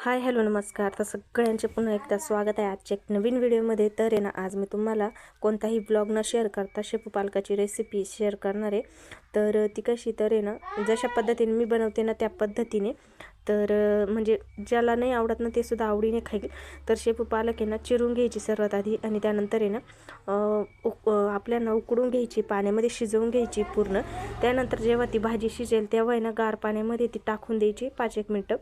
Hi hello नमस्कार. तर सगळ्यांचे पुन्हा एकदा स्वागत आहे आजच्या एक नवीन व्हिडिओमध्ये. तर आहे ना आज मी तुम्हाला कोणताही ब्लॉग न शेअर करता शेपू पालकाची रेसिपी शेअर करणार आहे. तर ती कशी? तर आहे ना जशा पद्धतीने मी बनवते ना त्या पद्धतीने. तर म्हणजे ज्याला नाही आवडत ना ते सुद्धा आवडीने खाईल. तर शेपू पालक आहे ना चिरून घ्यायची सर्वात आधी आणि त्यानंतर आहे ना उक आपल्याला उकडून घ्यायची पाण्यामध्ये शिजवून घ्यायची पूर्ण. त्यानंतर जेव्हा ती भाजी शिजेल तेव्हा आहे ना गार पाण्यामध्ये ती टाकून द्यायची पाच एक मिनटं.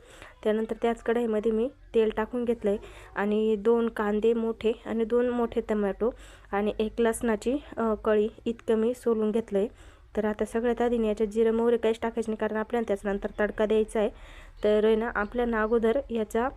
त्यानंतर त्याच कढाईमध्ये मी तेल टाकून घेतलं आहे आणि दोन कांदे मोठे आणि दोन मोठे टमॅटो आणि एक लसणाची कळी इतकं मी सोलून घेतलं आहे तर आता सगळ्यात आधी याच्यात जिरं मोहरे काहीच टाकायचं नाही कारण आपल्याला त्याच्यानंतर तडका द्यायचा आहे. तर ना आपल्याला अगोदर याचा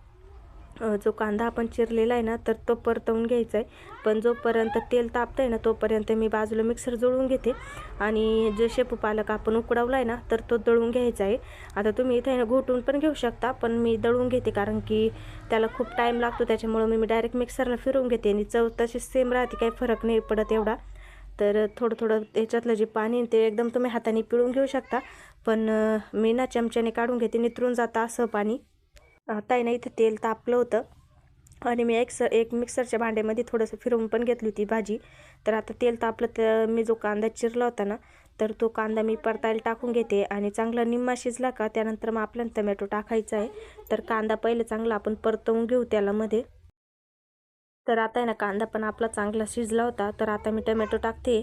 जो कांदा आपण चिरलेला आहे ना तर तो परतवून घ्यायचा आहे. पण जोपर्यंत तेल तापतं आहे ना तोपर्यंत मी बाजूला मिक्सर जोडून घेते. आणि जे शेपू पालक आपण उकडवला आहे ना तर तो दळून घ्यायचा आहे. आता तुम्ही इथे ना घोटून पण घेऊ शकता पण मी दळून घेते कारण की त्याला खूप टाईम लागतो त्याच्यामुळं मी डायरेक्ट मिक्सरला फिरवून घेते. आणि चव तशीच सेम राहते काही फरक नाही पडत एवढा. तर थोडं थोडं त्याच्यातलं जे पाणी ते एकदम तुम्ही हाताने पिळून घेऊ शकता. पण मी ना चमच्याने काढून घेते नितरून जाता असं पाणी. ताई ना इथं तेल तापलं होतं. आणि मी एक स एक मिक्सरच्या भांड्यामध्ये थोडंसं फिरवून पण घेतली होती भाजी. तर आता तेल तापलं तर मी जो कांदा चिरला होता ना तर तो कांदा मी परतायला टाकून घेते. आणि चांगला निम्मा शिजला का त्यानंतर मग आपल्याला टमॅटो टाकायचा आहे. तर कांदा पहिले चांगला आपण परतवून घेऊ त्याला मध्ये. तर आता आहे ना कांदा पण आपला चांगला शिजला होता. तर आता मी टमॅटो टाकते.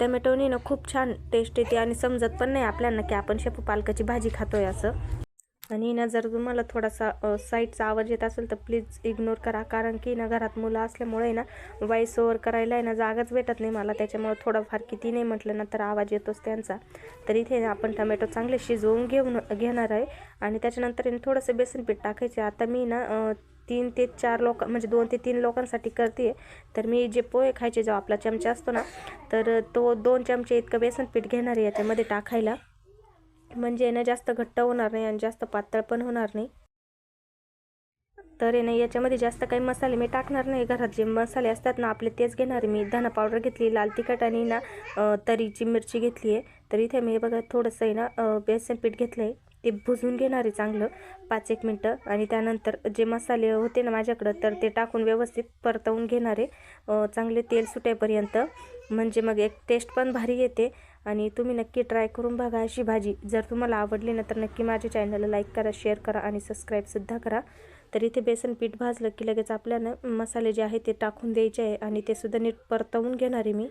टमॅटोने ना खूप छान टेस्ट येते आणि समजत पण नाही आपल्याला की आपण शेपू पालकाची भाजी खातोय असं. आणि ना जर तुम्हाला थोडासा साईडचा आवाज येत असेल तर प्लीज इग्नोर करा. कारण की ना घरात मुलं असल्यामुळे ना वॉईस ओवर करायला आहे ना जागाच भेटत नाही मला. त्याच्यामुळे थोडंफार किती नाही म्हटलं ना तर आवाज येतोच त्यांचा. तर इथे आपण टमॅटो चांगले शिजवून घेऊन घेणार आहे. आणि त्याच्यानंतर थोडंसं बेसन पीठ टाकायचे. आता मी ना तीन ते चार लोक म्हणजे दोन ते तीन लोकांसाठी करते. तर मी जे पोहे खायचे जो आपला चमचा असतो ना तर तो दोन चमचे इतकं बेसन पीठ घेणार आहे याच्यामध्ये टाकायला. म्हणजे ना जास्त घट्ट होणार नाही आणि जास्त पातळ पण होणार नाही. तर आहे ना याच्यामध्ये जास्त काही मसाले मी टाकणार नाही. घरात जे मसाले असतात ना आपले तेच घेणार मी. धना पावडर घेतली लाल तिखट आणि ना तरीची मिरची घेतली आहे. तर इथे मी बघा थोडंसं आहे ना बेसन पीठ घेतलं आहे ते भुजून घेणार आहे चांगलं. पाच एक मिनटं. आणि त्यानंतर जे मसाले होते ना माझ्याकडं तर ते टाकून व्यवस्थित परतवून घेणार आहे. चांगले तेल सुटेपर्यंत. म्हणजे मग एक टेस्ट पण भारी येते. आणि तुम्ही नक्की ट्राय करून बघा अशी भाजी. जर तुम्हाला आवडली ना तर नक्की माझ्या चॅनलला लाईक करा शेअर करा आणि सबस्क्राईबसुद्धा करा. तर इथे बेसन पीठ भाजलं की लगेच आपल्यानं मसाले जे आहे ते टाकून द्यायचे आहे. आणि ते सुद्धा नीट परतवून घेणार आहे मी.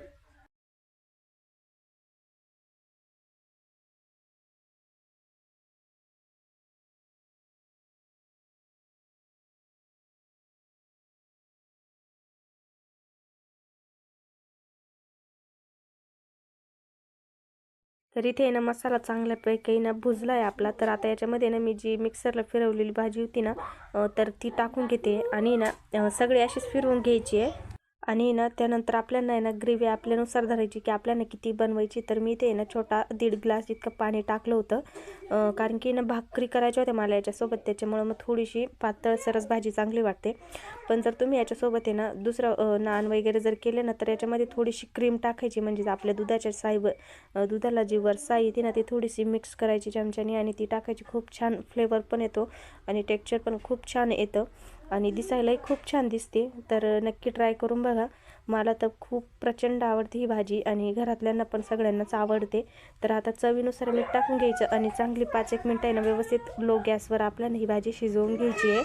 तर इथे ना मसाला चांगल्यापैकी ना भुजला आहे आपला. तर आता याच्यामध्ये ना मी जी मिक्सरला फिरवलेली भाजी होती ना तर ती टाकून घेते. आणि ना सगळी अशीच फिरवून घ्यायची आहे. आणि ना त्यानंतर आपल्याला आहे ना ग्रेव्ही आपल्यानुसार धरायची की आपल्याला किती बनवायची. तर मी ते ना छोटा दीड ग्लास इतकं पाणी टाकलं होतं कारण की ना भाकरी करायच्या होत्या मला याच्यासोबत. त्याच्यामुळं मग थोडीशी पातळ सरस भाजी चांगली वाटते. पण जर तुम्ही याच्यासोबत आहे ना दुसरं नान वगैरे जर केले ना तर याच्यामध्ये थोडीशी क्रीम टाकायची. म्हणजे आपल्या दुधाच्या साईवर दुधाला जी वरसाई येते ना ती थोडीशी मिक्स करायची चमच्याने आणि ती टाकायची. खूप छान फ्लेवर पण येतो आणि टेक्स्चर पण खूप छान येतं. आणि दिसायलाही खूप छान दिसते. तर नक्की ट्राय करून बघा. मला तर खूप प्रचंड आवडते ही भाजी आणि घरातल्यांना पण सगळ्यांनाच आवडते. तर आता चवीनुसार मीठ टाकून घ्यायचं आणि चांगली पाच एक मिनटं ना व्यवस्थित लो गॅसवर आपल्याला ही भाजी शिजवून घ्यायची आहे.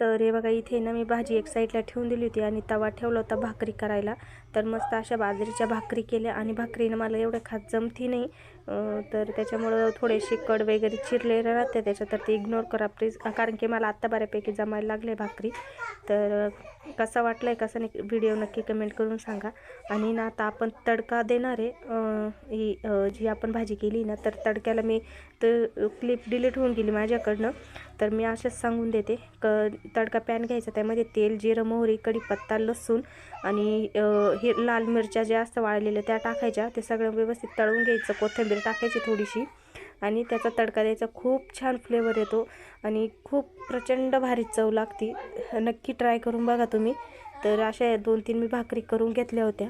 तर हे बघा इथे ना मी भाजी एक साईडला ठेवून दिली होती आणि तवा ठेवला होता भाकरी करायला. तर मस्त अशा बाजरीच्या भाकरी केल्या आणि भाकरीनं मला एवढं खात जमती नाही. तर त्याच्यामुळं थोडेसे कड वगैरे चिरले राहते त्याच्यात तर ते इग्नोर करा प्लीज कारण की मला आत्ता बऱ्यापैकी जमायला लागले भाकरी. तर कसा वाटला आहे कसा नाही व्हिडिओ नक्की कमेंट करून सांगा. आणि ना आता आपण तडका देणार आहे. ही जी आपण भाजी केली ना तर तडक्याला मी तर क्लिप डिलीट होऊन गेली माझ्याकडनं. तर मी असेच सांगून देते. क तडका पॅन घ्यायचा त्यामध्ये तेल जिरं मोहरी कढीपत्ता लसूण आणि हे लाल मिरच्या ज्या असतं वाळलेल्या त्या टाकायच्या. ते सगळं व्यवस्थित तळून घ्यायचं कोथिंबीर टाकायची थोडीशी. आणि त्याचा तडका द्यायचा. खूप छान फ्लेवर येतो. आणि खूप प्रचंड भारी चव लागते. नक्की ट्राय करून बघा तुम्ही. तर अशा दोन तीन मी भाकरी करून घेतल्या होत्या.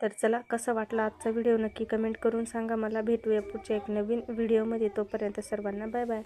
तर चला कसं वाटलं आजचा व्हिडिओ नक्की कमेंट करून सांगा. मला भेटूया पुढच्या एक नवीन व्हिडिओमध्ये तोपर्यंत सर्वांना बाय बाय